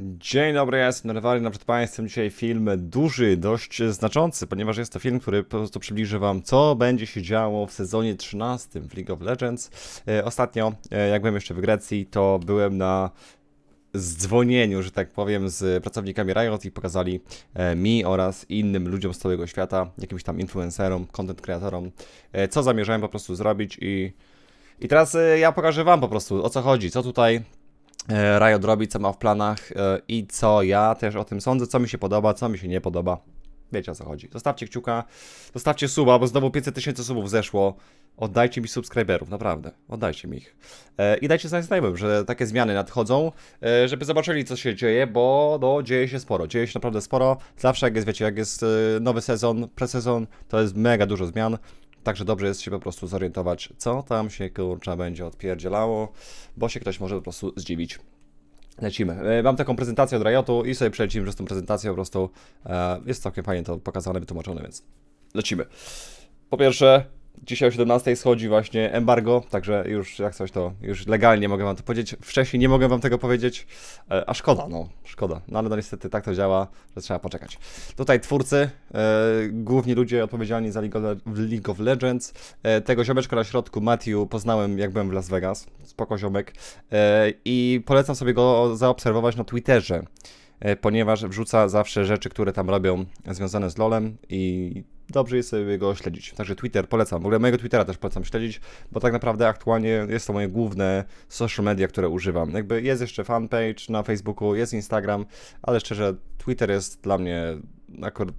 Dzień dobry, ja jestem Nerwary, przed Państwem dzisiaj film duży, dość znaczący, ponieważ jest to film, który po prostu przybliży Wam, co będzie się działo w sezonie 13 w League of Legends. E, Ostatnio, e, jak byłem jeszcze w Grecji, to byłem na zdzwonieniu, że tak powiem, z pracownikami Riot i pokazali e, mi oraz innym ludziom z całego świata, jakimś tam influencerom, content kreatorom, e, co zamierzałem po prostu zrobić i i teraz ja pokażę Wam po prostu o co chodzi, co tutaj Riot robi, co ma w planach e, i co ja też o tym sądzę, co mi się podoba, co mi się nie podoba. Wiecie o co chodzi. Zostawcie kciuka, zostawcie suba, bo znowu 500 tysięcy subów zeszło. Oddajcie mi subskryberów, naprawdę. Oddajcie mi ich. E, I dajcie znać znajomym, że takie zmiany nadchodzą, e, żeby zobaczyli co się dzieje, bo no, dzieje się sporo. Dzieje się naprawdę sporo. Zawsze jak jest, wiecie, jak jest e, nowy sezon, presezon, to jest mega dużo zmian. Także dobrze jest się po prostu zorientować, co tam się kurczę będzie odpierdzielało, bo się ktoś może po prostu zdziwić. Lecimy. E, Mam taką prezentację od Riotu i sobie przelecimy przez tą prezentację po prostu. E, Jest całkiem fajnie to pokazane, wytłumaczone, więc lecimy. Po pierwsze, dzisiaj o 17 schodzi właśnie embargo, także już jak coś to już legalnie mogę wam to powiedzieć. Wcześniej nie mogę wam tego powiedzieć, e, a szkoda, no, szkoda. No ale no niestety tak to działa, że trzeba poczekać. Tutaj twórcy, e, główni ludzie odpowiedzialni za League of, Le- League of Legends. E, tego ziomeczka na środku, Matthew, poznałem jak byłem w Las Vegas. Spoko ziomek. E, I polecam sobie go zaobserwować na Twitterze e, ponieważ wrzuca zawsze rzeczy, które tam robią związane z LoLem i dobrze jest sobie go śledzić. Także Twitter polecam. W ogóle mojego Twittera też polecam śledzić, bo tak naprawdę aktualnie jest to moje główne social media, które używam. Jakby jest jeszcze fanpage na Facebooku, jest Instagram, ale szczerze Twitter jest dla mnie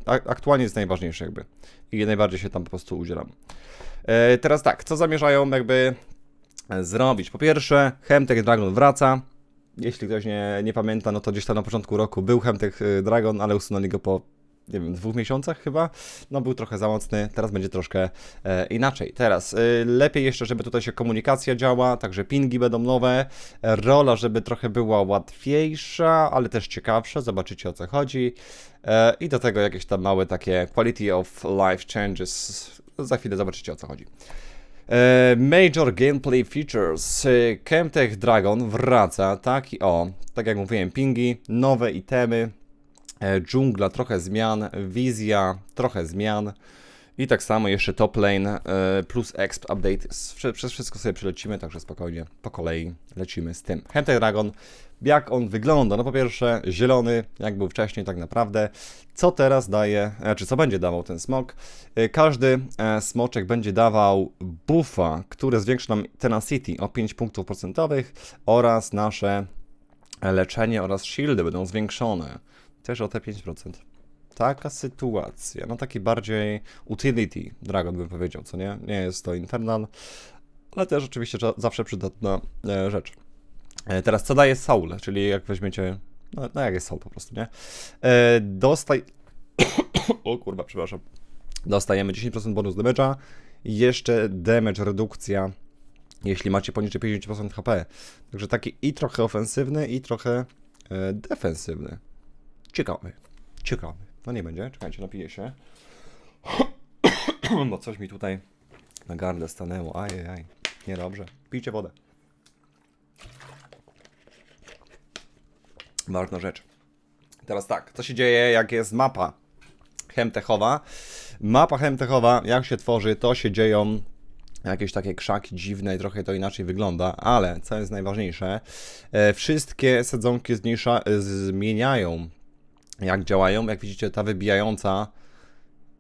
aktualnie jest najważniejszy jakby i najbardziej się tam po prostu udzielam. E, teraz tak, co zamierzają jakby e, zrobić? Po pierwsze, Hemtech Dragon wraca. Jeśli ktoś nie, nie pamięta, no to gdzieś tam na początku roku był Hemtech y, Dragon, ale usunęli go po, nie wiem, dwóch miesiącach chyba. No był trochę za mocny, teraz będzie troszkę e, inaczej. Teraz y, lepiej jeszcze, żeby tutaj się komunikacja działa, także pingi będą nowe, e, rola, żeby trochę była łatwiejsza, ale też ciekawsza, zobaczycie o co chodzi. E, I do tego jakieś tam małe takie quality of life changes. Za chwilę zobaczycie o co chodzi. E, Major Gameplay Features. E, Chemtech Dragon wraca, tak i o. Tak jak mówiłem, pingi, nowe itemy, e, dżungla, trochę zmian, wizja, trochę zmian. I tak samo jeszcze top lane e, plus exp update. Przez wszystko sobie przelecimy, także spokojnie, po kolei lecimy z tym. Dragon, jak on wygląda? No po pierwsze zielony, jak był wcześniej tak naprawdę. Co teraz daje, e, czy co będzie dawał ten smok? E, Każdy e, smoczek będzie dawał buffa, który zwiększy nam tenacity o 5 punktów procentowych oraz nasze e, leczenie oraz shieldy będą zwiększone też o te 5%. Taka sytuacja, no taki bardziej utility Dragon bym powiedział, co nie? Nie jest to Infernal, ale też oczywiście zawsze przydatna e, rzecz. E, teraz co daje Soul, czyli jak weźmiecie, no, no jak jest Soul po prostu, nie? E, dostaj... o kurwa, przepraszam. Dostajemy 10% bonus damage'a jeszcze damage redukcja, jeśli macie poniżej 50% HP. Także taki i trochę ofensywny, i trochę defensywny. Ciekawy. Ciekawy. No nie będzie, czekajcie, napiję się. No coś mi tutaj na gardle stanęło. Ajajaj. Niedobrze. Pijcie wodę. Ważna rzecz. Teraz tak, co się dzieje, jak jest mapa chemtechowa? Mapa chemtechowa, jak się tworzy, to się dzieją jakieś takie krzaki dziwne i trochę to inaczej wygląda, ale co jest najważniejsze, e, wszystkie sadzonki zmieniają jak działają. Jak widzicie, ta wybijająca,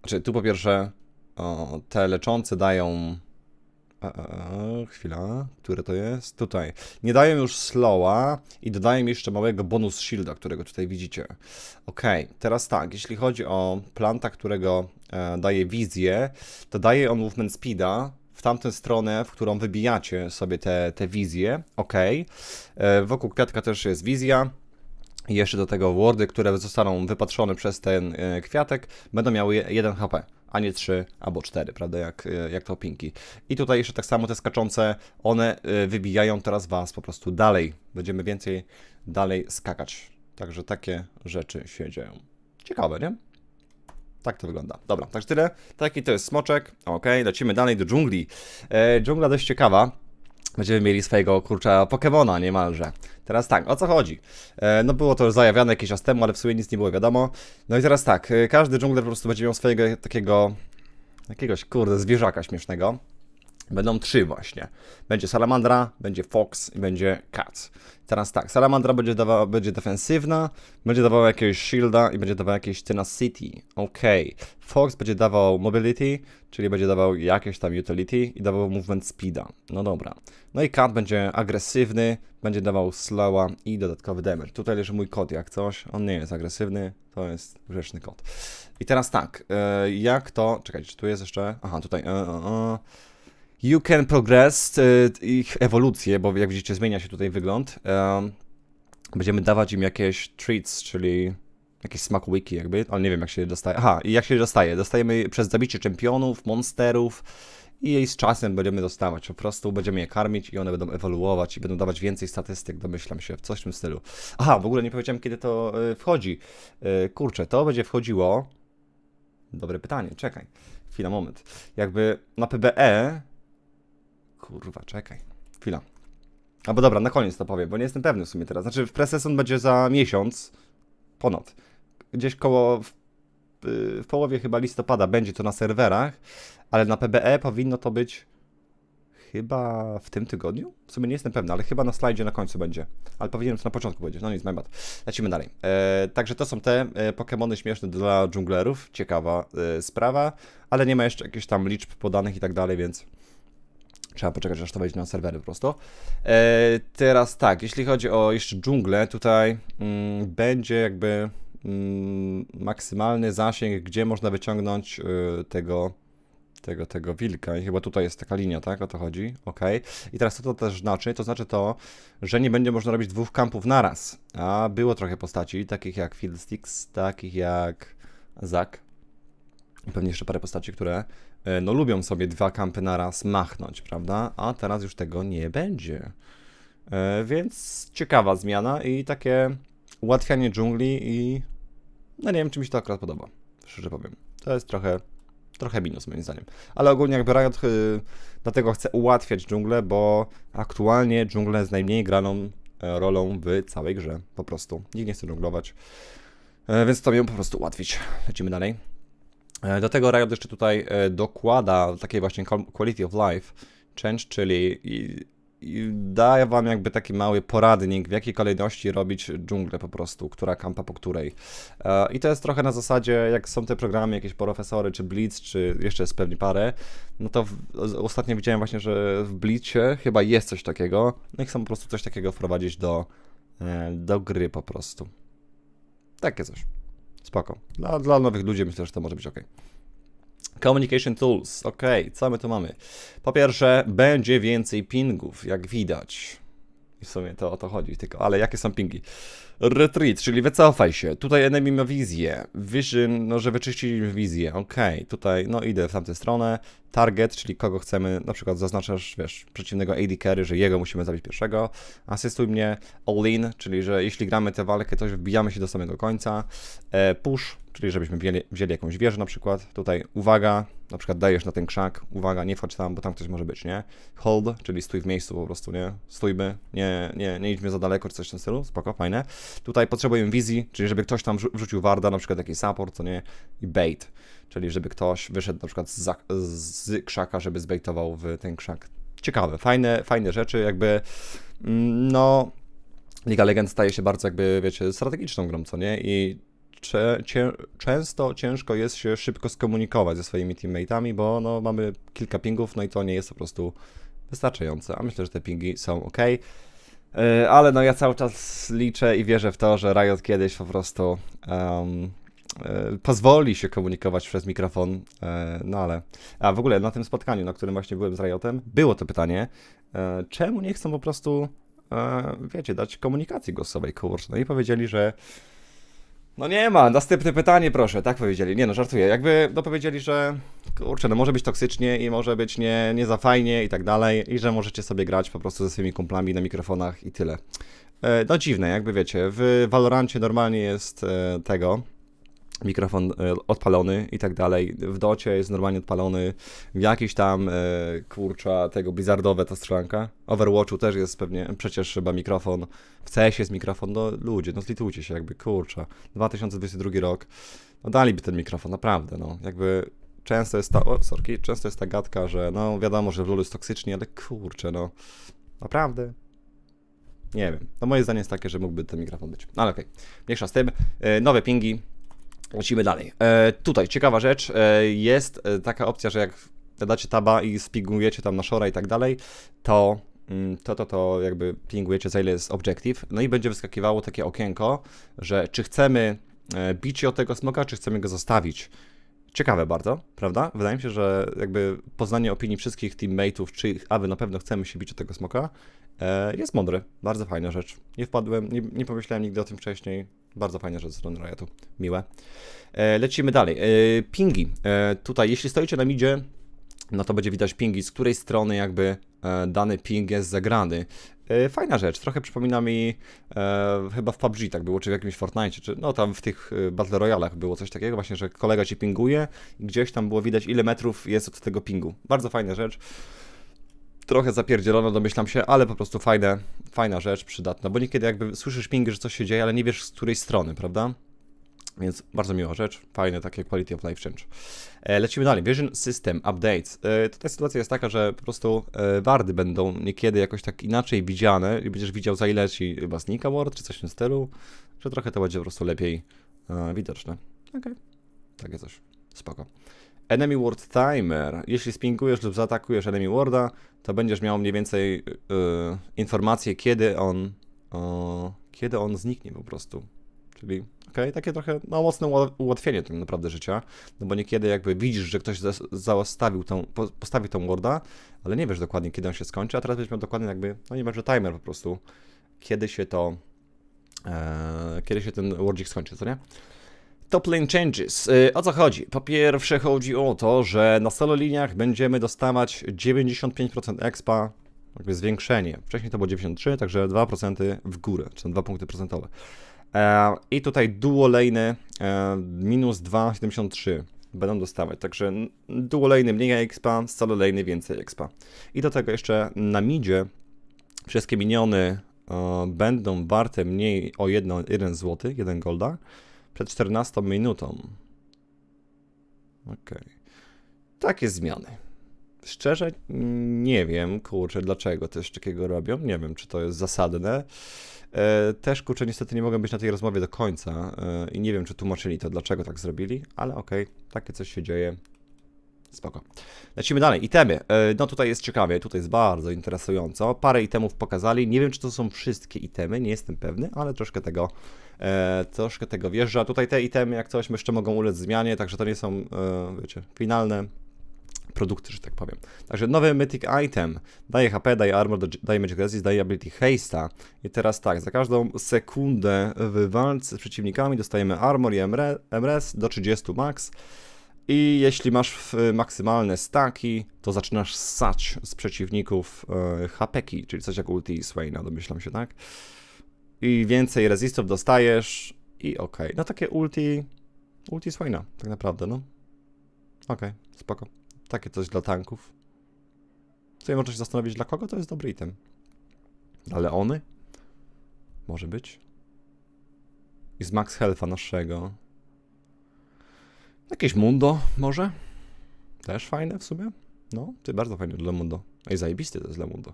znaczy tu po pierwsze o, te leczące dają. E, e, e, chwila, które to jest? Tutaj. Nie dają już slowa i dodają jeszcze małego bonus shielda, którego tutaj widzicie. Ok, teraz tak, jeśli chodzi o planta, którego e, daje wizję, to daje on movement speeda w tamtą stronę, w którą wybijacie sobie te, te wizje. Ok. E, wokół kwiatka też jest wizja. Jeszcze do tego wordy, które zostaną wypatrzone przez ten e, kwiatek, będą miały je- 1 HP, a nie 3 albo 4, prawda, jak, e, jak to pinki. I tutaj jeszcze tak samo te skaczące, one e, wybijają teraz Was po prostu dalej. Będziemy więcej dalej skakać. Także takie rzeczy się dzieją. Ciekawe, nie? Tak to wygląda. Dobra, także tyle. Taki to jest smoczek. Ok, lecimy dalej do dżungli. E, dżungla dość ciekawa. Będziemy mieli swojego kurcza Pokemona niemalże. Teraz tak, o co chodzi? E, no było to już zajawiane jakiś czas temu, ale w sumie nic nie było wiadomo. No i teraz tak, e, każdy dżungler po prostu będzie miał swojego takiego, jakiegoś kurde zwierzaka śmiesznego. Będą trzy właśnie. Będzie Salamandra, będzie Fox i będzie Cat. Teraz tak, Salamandra będzie, dawała, będzie defensywna, będzie dawała jakiegoś shielda i będzie dawała jakieś tenacity. Okej. Fox będzie dawał mobility, czyli będzie dawał jakieś tam utility i dawał movement speeda. No dobra. No i Cat będzie agresywny, będzie dawał slowa i dodatkowy damage. Tutaj leży mój kod jak coś. On nie jest agresywny, to jest grzeczny kod. I teraz tak, e, jak to... Czekajcie, czy tu jest jeszcze... Aha, tutaj... E, e, e. You can progress y, ich ewolucję, bo jak widzicie zmienia się tutaj wygląd. Em, będziemy dawać im jakieś treats, czyli jakieś smakołyki jakby, ale nie wiem jak się je dostaje. Aha, i jak się je dostaje? Dostajemy przez zabicie czempionów, monsterów i z czasem będziemy dostawać. Po prostu będziemy je karmić i one będą ewoluować i będą dawać więcej statystyk, domyślam się, w coś w tym stylu. Aha, w ogóle nie powiedziałem kiedy to y, wchodzi. Y, kurczę, to będzie wchodziło... Dobre pytanie, czekaj. Chwila, moment. Jakby na PBE Kurwa, czekaj. Chwila. Albo dobra, na koniec to powiem, bo nie jestem pewny w sumie teraz. Znaczy, w preseson będzie za miesiąc, ponad. Gdzieś koło, w, y, w połowie chyba listopada będzie to na serwerach, ale na PBE powinno to być chyba w tym tygodniu? W sumie nie jestem pewny, ale chyba na slajdzie na końcu będzie. Ale powinienem to na początku powiedzieć. No nic, my bad. Lecimy dalej. E, także to są te e, Pokémony śmieszne dla dżunglerów. Ciekawa e, sprawa, ale nie ma jeszcze jakichś tam liczb podanych i tak dalej, więc Trzeba poczekać, aż to wejdzie na serwery po prostu. E, teraz tak, jeśli chodzi o jeszcze dżunglę, tutaj mm, będzie jakby mm, maksymalny zasięg, gdzie można wyciągnąć y, tego, tego, tego wilka. I chyba tutaj jest taka linia, tak? O to chodzi. Ok. I teraz co to też znaczy? To znaczy to, że nie będzie można robić dwóch kampów naraz. A było trochę postaci, takich jak Fiddlesticks, takich jak Zak. I pewnie jeszcze parę postaci, które e, no, lubią sobie dwa kampy naraz machnąć, prawda? A teraz już tego nie będzie. E, więc ciekawa zmiana i takie ułatwianie dżungli i no nie wiem, czy mi się to akurat podoba, szczerze powiem. To jest trochę, trochę minus moim zdaniem. Ale ogólnie jakby Riot y, dlatego chce ułatwiać dżunglę, bo aktualnie dżungla jest najmniej graną rolą w całej grze, po prostu. Nikt nie chce dżunglować, e, więc to ją po prostu ułatwić. Lecimy dalej. E, Do tego Riot jeszcze tutaj e, dokłada takiej właśnie qual- quality of life change, czyli i, daje wam jakby taki mały poradnik, w jakiej kolejności robić dżunglę po prostu, która kampa po której. E, I to jest trochę na zasadzie, jak są te programy, jakieś profesory, czy Blitz, czy jeszcze jest pewnie parę, no to w, ostatnio widziałem właśnie, że w Blitzcie chyba jest coś takiego, no i chcą po prostu coś takiego wprowadzić do, do gry po prostu. Takie coś. Spoko. Dla, dla nowych ludzi myślę, że to może być ok. Communication Tools. Ok, co my tu mamy? Po pierwsze, będzie więcej pingów, jak widać. I w sumie to o to chodzi tylko. Ale jakie są pingi? Retreat, czyli wycofaj się. Tutaj enemy ma wizję. Vision, no że wyczyściliśmy wizję. Ok, tutaj no idę w tamtą stronę. Target, czyli kogo chcemy, na przykład zaznaczasz, wiesz, przeciwnego AD carry, że jego musimy zabić pierwszego. Asystuj mnie. All in, czyli że jeśli gramy tę walkę, to wbijamy się do samego końca. E, push, czyli żebyśmy wzięli, wzięli jakąś wieżę na przykład. Tutaj uwaga, na przykład dajesz na ten krzak, uwaga, nie wchodź tam, bo tam ktoś może być, nie? Hold, czyli stój w miejscu po prostu, nie? Stójmy, nie, nie, nie idźmy za daleko, czy coś w tym stylu, spoko, fajne. Tutaj potrzebujemy wizji, czyli żeby ktoś tam wrzu- wrzucił warda, na przykład jakiś support, co nie? I bait, czyli żeby ktoś wyszedł na przykład z, z krzaka, żeby zbejtował w ten krzak. Ciekawe, fajne, fajne rzeczy, jakby, mm, no... Liga Legend staje się bardzo jakby, wiecie, strategiczną grą, co nie? I cze, często ciężko jest się szybko skomunikować ze swoimi teammateami, bo no, mamy kilka pingów, no i to nie jest po prostu wystarczające. A myślę, że te pingi są ok. Yy, Ale no ja cały czas liczę i wierzę w to, że Riot kiedyś po prostu yy, pozwoli się komunikować przez mikrofon. Yy, no ale. A w ogóle na tym spotkaniu, na którym właśnie byłem z Riotem, było to pytanie, yy, czemu nie chcą po prostu, wiecie, dać komunikacji głosowej, kurczę. No i powiedzieli, że no nie ma, następne pytanie proszę, tak powiedzieli. Nie no, żartuję. Jakby no powiedzieli, że kurczę, no może być toksycznie i może być nie, nie za fajnie i tak dalej i że możecie sobie grać po prostu ze swoimi kumplami na mikrofonach i tyle. E, no dziwne, jakby wiecie, w Valorancie normalnie jest e, tego, mikrofon e, odpalony i tak dalej. W docie jest normalnie odpalony. W jakiś tam, e, kurcza, tego Blizzardowe ta strzelanka. Overwatchu też jest pewnie, przecież chyba mikrofon. W CS jest mikrofon, no ludzie, no zlitujcie się, jakby, kurcza. 2022 rok, no daliby ten mikrofon, naprawdę, no. Jakby często jest ta, o, sorki, często jest ta gadka, że no wiadomo, że w LoL jest toksyczni, ale kurczę, no. Naprawdę. Nie wiem. No moje zdanie jest takie, że mógłby ten mikrofon być. No, Ale okej. Mniejsza z tym. E, nowe pingi. Lecimy dalej. E, tutaj ciekawa rzecz. E, jest e, taka opcja, że jak dacie taba i spingujecie tam na shora i tak dalej, to mm, to, to, to jakby pingujecie za ile jest objective, no i będzie wyskakiwało takie okienko, że czy chcemy e, bić od tego smoka, czy chcemy go zostawić. Ciekawe bardzo, prawda? Wydaje mi się, że jakby poznanie opinii wszystkich teammateów, czy a wy na pewno chcemy się bić od tego smoka, e, jest mądry. Bardzo fajna rzecz. Nie wpadłem, nie, nie pomyślałem nigdy o tym wcześniej. Bardzo fajne rzeczy ze strony Riotu. Miłe. E, lecimy dalej. E, pingi. Tutaj, jeśli stoicie na midzie, no to będzie widać pingi, z której strony jakby dany ping jest zagrany. E, Fajna rzecz, trochę przypomina mi e, chyba w PUBG tak było, czy w jakimś Fortnite, czy no tam w tych e, Battle Royalach było coś takiego właśnie, że kolega ci pinguje gdzieś tam było widać ile metrów jest od tego pingu. Bardzo fajna rzecz. Trochę zapierdzielono, domyślam się, ale po prostu fajne, fajna rzecz, przydatna, bo niekiedy jakby słyszysz pingi, że coś się dzieje, ale nie wiesz z której strony, prawda? Więc bardzo miła rzecz, fajne takie quality of life change. E, lecimy dalej. Vision System Updates. E, tutaj sytuacja jest taka, że po prostu e, wardy będą niekiedy jakoś tak inaczej widziane i będziesz widział za ile ci chyba znika ward czy coś w tym stylu, że trochę to będzie po prostu lepiej widoczne. Okej, takie coś. Spoko. Enemy Ward Timer. Jeśli spingujesz lub zaatakujesz Enemy Warda, to będziesz miał mniej więcej e, informację, kiedy on, o, kiedy on zniknie po prostu. Czyli, okej, takie trochę no, mocne ułatwienie tak naprawdę życia, no bo niekiedy jakby widzisz, że ktoś zas- zastawił tą, po, postawił tą warda, ale nie wiesz dokładnie, kiedy on się skończy, a teraz będziesz miał dokładnie jakby, no nie że timer po prostu, kiedy się to, e, kiedy się ten wardzik skończy, co nie? Top lane changes. Y, O co chodzi? Po pierwsze chodzi o to, że na solo liniach będziemy dostawać 95% expa, jakby zwiększenie. Wcześniej to było 93, także 2% w górę, czy tam 2 punkty procentowe. E, I tutaj duo lane e, minus 2,73 będą dostawać, także n- duo lane mniej expa, solo lane więcej expa. I do tego jeszcze na midzie wszystkie miniony e, będą warte mniej o 1, 1 zł, 1 golda przed 14 minutą. Okej. Takie zmiany. Szczerze nie wiem, kurczę, dlaczego coś takiego robią. Nie wiem, czy to jest zasadne. E, też, kurczę, niestety nie mogę być na tej rozmowie do końca e, i nie wiem, czy tłumaczyli to, dlaczego tak zrobili, ale okej, takie coś się dzieje. Spoko. Lecimy dalej. Itemy. E, No tutaj jest ciekawie, tutaj jest bardzo interesująco. Parę itemów pokazali. Nie wiem, czy to są wszystkie itemy, nie jestem pewny, ale troszkę tego, e, troszkę tego wjeżdża. Tutaj te itemy, jak coś, jeszcze mogą ulec zmianie, także to nie są, e, wiecie, finalne produkty, że tak powiem. Także nowy Mythic Item daje HP, daje Armor, daje Magic Resist, daje Ability Haste'a. I teraz tak, za każdą sekundę w walce z przeciwnikami dostajemy Armor i MR MRS do 30 max. I jeśli masz w- maksymalne staki, to zaczynasz ssać z przeciwników e, czyli coś jak ulti Swaina, domyślam się, tak? I więcej resistów dostajesz i okej. No takie ulti, ulti Swaina, tak naprawdę, no. Okej, spoko. Takie coś dla tanków. Tutaj można się zastanowić, dla kogo to jest dobry item. Dla Leony? Może być. I z max health'a naszego. Jakieś Mundo może? Też fajne w sumie. No, ty bardzo fajny dla Mundo. Ej, zajebisty to jest dla Mundo.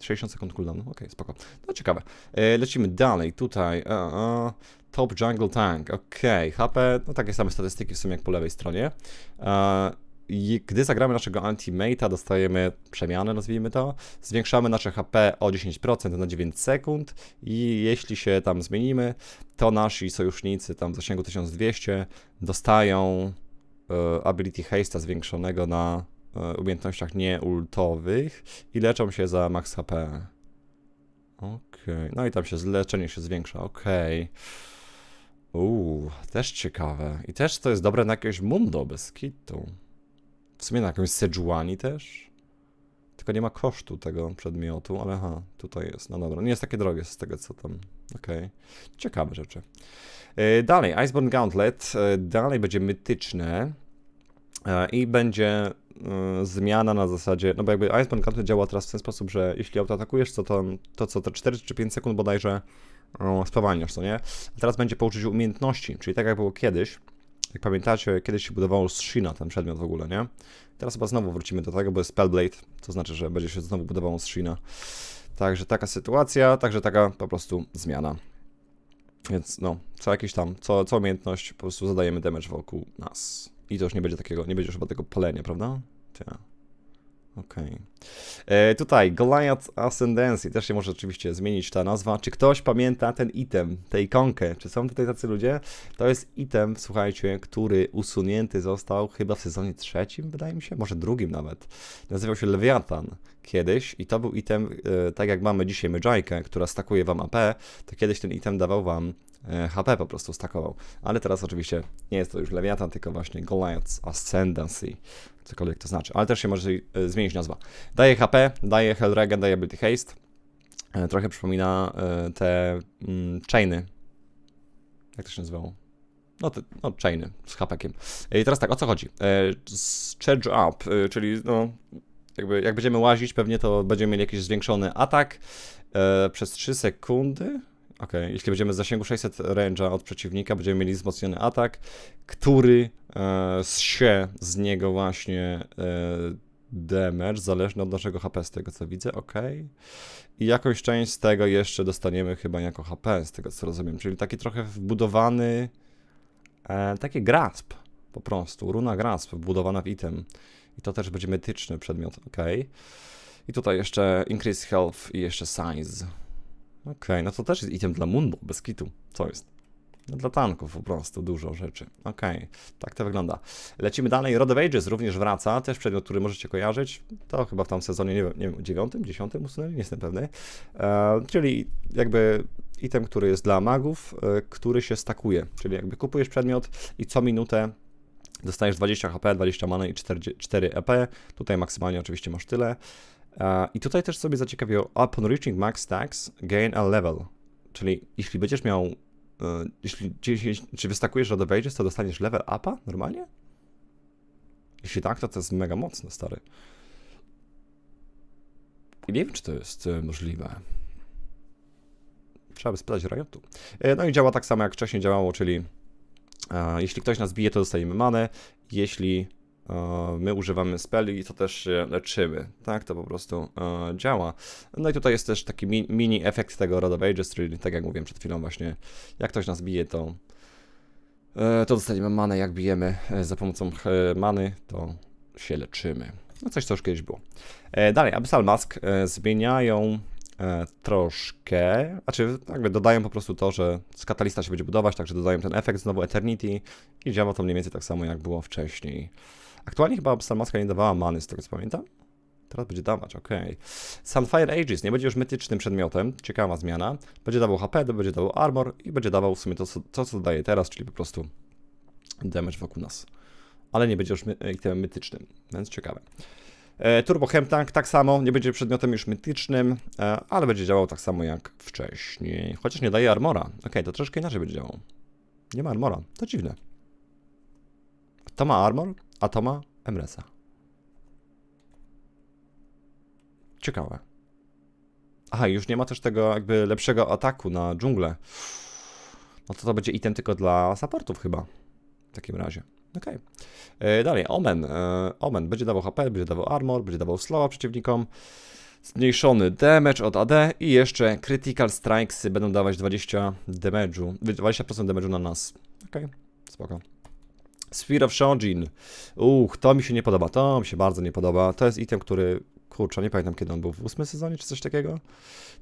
60 sekund cooldownu, okej, spoko. No ciekawe. E, lecimy dalej, tutaj. Top Jungle Tank, okej. HP, no takie same statystyki w sumie jak po lewej stronie. E, i gdy zagramy naszego Ultimate'a, dostajemy przemianę, nazwijmy to. Zwiększamy nasze HP o 10% na 9 sekund i jeśli się tam zmienimy, to nasi sojusznicy tam w zasięgu 1200 dostają e, ability haste'a zwiększonego na e, umiejętnościach nieultowych i leczą się za max HP. Okej, no i tam się leczenie się zwiększa, okej. Uuu, też ciekawe. I też to jest dobre na jakieś mundo bez kitu. W sumie na jakąś Sejuani też. Tylko nie ma kosztu tego przedmiotu, ale aha, tutaj jest, no dobra, nie jest takie drogie z tego co tam, okej, ciekawe rzeczy. E, Dalej, Iceborne Gauntlet, e, dalej będzie mytyczne e, i będzie zmiana na zasadzie, no bo jakby Iceborne Gauntlet działa teraz w ten sposób, że jeśli autoatakujesz, to, to, to co, te 4 czy 5 sekund bodajże e, spowalniasz, co nie? A teraz będzie po użyciu umiejętności, czyli tak jak było kiedyś, jak pamiętacie, kiedyś się budowało z Shina ten przedmiot w ogóle, nie? Teraz chyba znowu wrócimy do tego, bo jest Spellblade, to znaczy, że będzie się znowu budowało z Shina. Także taka sytuacja, także taka po prostu zmiana. Więc no, co jakiś tam, co, co umiejętność, po prostu zadajemy damage wokół nas. I to już nie będzie takiego, nie będzie już chyba tego palenia, prawda? Tak. Okej. E, Tutaj Goliath Ascendancy, też się może oczywiście zmienić ta nazwa. Czy ktoś pamięta ten item, tę ikonkę? Czy są tutaj tacy ludzie? To jest item, słuchajcie, który usunięty został chyba w sezonie trzecim, wydaje mi się, może drugim nawet. Nazywał się Leviathan kiedyś i to był item, e, tak jak mamy dzisiaj Medjaykę, która stakuje wam AP, to kiedyś ten item dawał wam HP po prostu stakował. Ale teraz oczywiście nie jest to już Leviathan, tylko właśnie Goliath's Ascendancy cokolwiek to znaczy, ale też się może e, zmienić nazwa. Daje HP, daje Hellregen, daje Ability Haste. E, Trochę przypomina e, te mm, chainy. Jak to się nazywało? No, te, no chainy z hapekiem. I teraz tak, o co chodzi? E, Charge Up, e, czyli no, jakby jak będziemy łazić, pewnie to będziemy mieli jakiś zwiększony atak e, przez 3 sekundy. Okej, jeśli będziemy z zasięgu 600 range'a od przeciwnika, będziemy mieli wzmocniony atak, który e, zsie z niego właśnie e, damage, zależny od naszego HP z tego co widzę, ok. I jakąś część z tego jeszcze dostaniemy chyba jako HP, z tego co rozumiem, czyli taki trochę wbudowany, e, taki grasp po prostu, runa grasp wbudowana w item. I to też będzie metyczny przedmiot, ok. I tutaj jeszcze increase health i jeszcze size. Okej, no to też jest item dla Mundo, bez kitu. Co jest? No dla tanków po prostu, dużo rzeczy. Okej, tak to wygląda. Lecimy dalej. Road of Ages również wraca, też przedmiot, który możecie kojarzyć. To chyba w tam sezonie, nie wiem, nie wiem dziewiątym, dziesiątym usunęli, nie jestem pewny. E, czyli jakby item, który jest dla magów, e, który się stakuje. Czyli jakby kupujesz przedmiot i co minutę dostajesz 20 HP, 20 mana i 4, 4 EP. Tutaj maksymalnie oczywiście masz tyle. I tutaj też sobie zaciekawiło, upon reaching max stacks, gain a level. Czyli jeśli będziesz miał, e, jeśli 10, czy wystakujesz Road of Ages, to dostaniesz level upa normalnie? Jeśli tak, to to jest mega mocne, stary. I nie wiem, czy to jest e, możliwe. Trzeba by spytać Riotu. E, No i działa tak samo, jak wcześniej działało, czyli jeśli ktoś nas bije, to dostajemy manę. Jeśli my używamy speli, to też się leczymy. Tak to po prostu e, działa. No i tutaj jest też taki mi, mini efekt tego Road of Ages, czyli tak jak mówiłem przed chwilą właśnie, jak ktoś nas bije, to e, to dostaniemy manę, jak bijemy e, za pomocą e, many, to się leczymy. No coś, co już kiedyś było. E, dalej, Abyssal Mask e, zmieniają e, troszkę, znaczy jakby dodają po prostu to, że z katalista się będzie budować, także dodają ten efekt znowu Eternity i działa to mniej więcej tak samo jak było wcześniej. Aktualnie chyba Abyssal Maska nie dawała many, z tego co pamiętam. Teraz będzie dawać, okej. Sunfire Ages nie będzie już mitycznym przedmiotem, ciekawa zmiana. Będzie dawał HP, będzie dawał armor i będzie dawał w sumie to, co, to, co daje teraz, czyli po prostu damage wokół nas. Ale nie będzie już itemem mitycznym, więc ciekawe. E, Turbo Hemtank tak samo, nie będzie przedmiotem już mitycznym, e, ale będzie działał tak samo jak wcześniej. Chociaż nie daje armora. Okej, to troszkę inaczej będzie działał. Nie ma armora, to dziwne. To ma armor, a to ma Emresa. Ciekawe. Aha, już nie ma też tego jakby lepszego ataku na dżunglę. No to to będzie item tylko dla supportów chyba. W takim razie. Okej. E, Dalej, Omen. E, Omen będzie dawał HP, będzie dawał armor, będzie dawał slowa przeciwnikom. Zmniejszony damage od AD i jeszcze critical strikes będą dawać 20 damage'u, 20% damage'u na nas. Okej, spoko. Spear of Shojin. Uch, to mi się nie podoba, to mi się bardzo nie podoba. To jest item, który, kurczę, nie pamiętam kiedy on był, w ósmym sezonie czy coś takiego?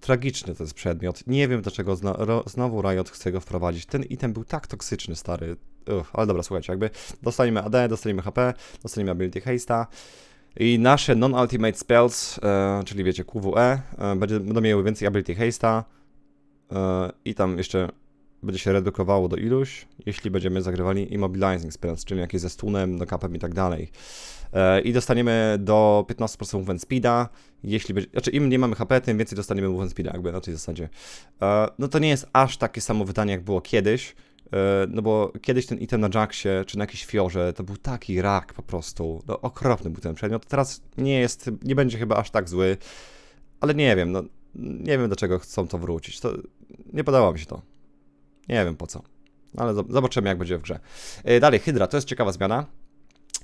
Tragiczny to jest przedmiot. Nie wiem dlaczego zna, ro, znowu Riot chce go wprowadzić. Ten item był tak toksyczny, stary. Uch, ale dobra, słuchajcie, jakby dostaniemy AD, dostaniemy HP, dostaniemy Ability Haste'a. I nasze non-ultimate spells, e, czyli wiecie, QWE, e, będzie, będą miały więcej Ability Haste'a e, i tam jeszcze będzie się redukowało do iluś, jeśli będziemy zagrywali immobilizing spells, czyli jakieś ze stunem, no kapem i tak dalej. E, I dostaniemy do 15% movement speeda, jeśli będzie, znaczy im nie mamy HP, tym więcej dostaniemy movement speeda, jakby na tej zasadzie. E, No to nie jest aż takie samo wydanie, jak było kiedyś, e, no bo kiedyś ten item na Jacksie, czy na jakiejś fiorze, to był taki rak po prostu, no okropny był ten przedmiot, teraz nie jest, nie będzie chyba aż tak zły, ale nie wiem, no nie wiem do czego chcą to wrócić, to nie podoba mi się to. Nie wiem po co. Ale zob- zobaczymy, jak będzie w grze. E, Dalej, Hydra, to jest ciekawa zmiana.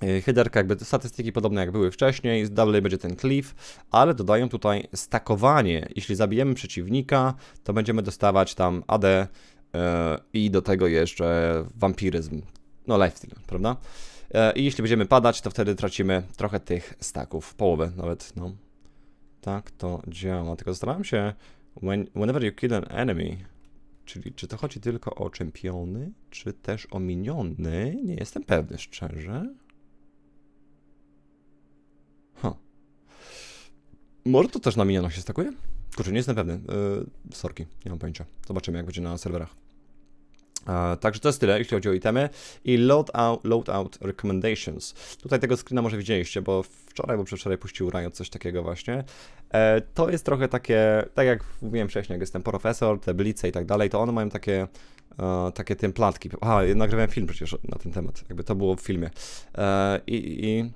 E, Hyderka, jakby statystyki podobne jak były wcześniej, dalej będzie ten cliff, ale dodają tutaj stakowanie. Jeśli zabijemy przeciwnika, to będziemy dostawać tam AD e, i do tego jeszcze wampiryzm. No, lifesteal, prawda? E, I jeśli będziemy padać, to wtedy tracimy trochę tych staków, połowę nawet, no. Tak to działa. Tylko zastanawiam się, when, whenever you kill an enemy, Czyli czy to chodzi tylko o czempiony, czy też o miniony? Nie jestem pewny, szczerze. Huh. Może to też na minionach się stakuje? Kurczę, nie jestem pewny. Yy, sorki, nie mam pojęcia. Zobaczymy, jak będzie na serwerach. Także to jest tyle, jeśli chodzi o itemy. I loadout, loadout recommendations. Tutaj tego screena może widzieliście, bo wczoraj, bo przedwczoraj puścił Riot coś takiego właśnie. E, to jest trochę takie, tak jak mówiłem wcześniej, jak jestem profesor, te blice i tak dalej, to one mają takie, e, takie templatki. Aha, nagrywałem film przecież na ten temat, jakby to było w filmie. E, I, i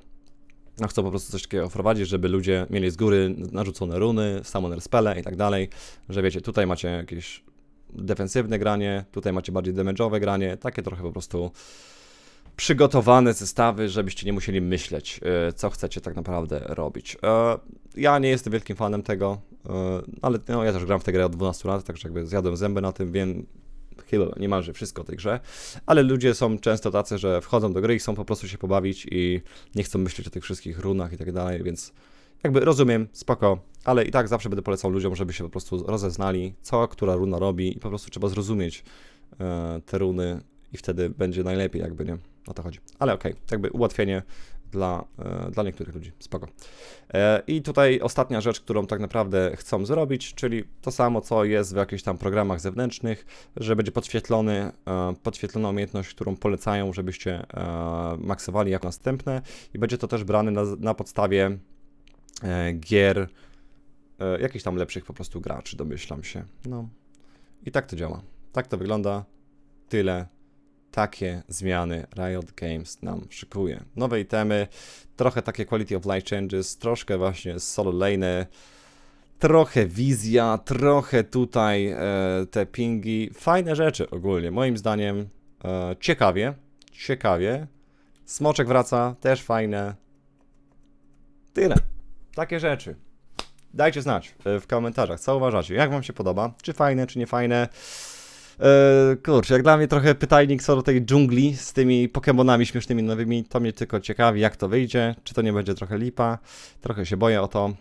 no chcą po prostu coś takiego wprowadzić, żeby ludzie mieli z góry narzucone runy, summoner spele i tak dalej, że wiecie, tutaj macie jakieś defensywne granie, tutaj macie bardziej damage'owe granie, takie trochę po prostu przygotowane zestawy, żebyście nie musieli myśleć, e, co chcecie tak naprawdę robić. E, Ja nie jestem wielkim fanem tego, e, ale no, ja też gram w tę grę od 12 lat, także jakby zjadłem zęby na tym, wiem chyba niemalże wszystko o tej grze, ale ludzie są często tacy, że wchodzą do gry i chcą po prostu się pobawić i nie chcą myśleć o tych wszystkich runach i tak dalej, więc jakby rozumiem, spoko, ale i tak zawsze będę polecał ludziom, żeby się po prostu rozeznali, co która runa robi i po prostu trzeba zrozumieć e, te runy i wtedy będzie najlepiej, jakby nie. O to chodzi. Ale okej, jakby ułatwienie dla, e, dla niektórych ludzi. Spoko. E, I tutaj ostatnia rzecz, którą tak naprawdę chcą zrobić, czyli to samo, co jest w jakichś tam programach zewnętrznych, że będzie podświetlony, e, podświetlona umiejętność, którą polecają, żebyście e, maksowali jako następne i będzie to też brane na, na podstawie gier e, jakichś tam lepszych po prostu graczy, domyślam się. No. I tak to działa. Tak to wygląda. Tyle. Takie zmiany Riot Games nam szykuje. Nowe itemy, trochę takie quality of life changes, troszkę właśnie solo lane, trochę wizja, trochę tutaj e, te pingi. Fajne rzeczy ogólnie, moim zdaniem. E, ciekawie, ciekawie. Smoczek wraca, też fajne. Tyle. Takie rzeczy. Dajcie znać e, w komentarzach, co uważacie, jak wam się podoba, czy fajne, czy nie fajne. Eee, kurczę, jak dla mnie trochę pytajnik co do tej dżungli z tymi Pokemonami śmiesznymi nowymi, to mnie tylko ciekawi, jak to wyjdzie, czy to nie będzie trochę lipa, trochę się boję o to,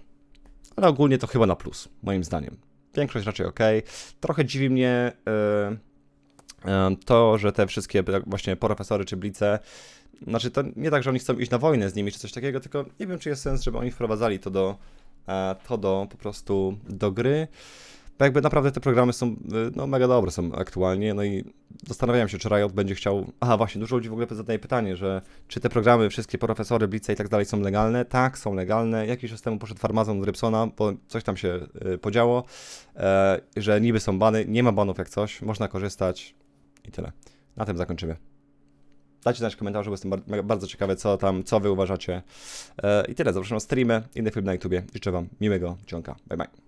ale ogólnie to chyba na plus, moim zdaniem. Większość raczej ok. Trochę dziwi mnie e, e, to, że te wszystkie właśnie profesory czy blice, znaczy to nie tak, że oni chcą iść na wojnę z nimi czy coś takiego, tylko nie wiem, czy jest sens, żeby oni wprowadzali to do, e, to do po prostu do gry. Bo jakby naprawdę te programy są y, no, mega dobre są aktualnie, no i zastanawiałem się, czy Riot będzie chciał... Aha, właśnie, dużo ludzi w ogóle zadaje pytanie, że czy te programy, wszystkie profesory, blice i tak dalej są legalne? Tak, są legalne. Jakiś czas temu poszedł farmazon od Rybsona, bo coś tam się y, podziało, e, że niby są bany, nie ma banów jak coś, można korzystać i tyle. Na tym zakończymy. Dajcie znać w komentarzu, bo jestem bardzo ciekawy, co tam, co wy uważacie. E, I tyle, zapraszam na streamy, inny film na YouTubie. Życzę wam miłego dzionka. Bye bye.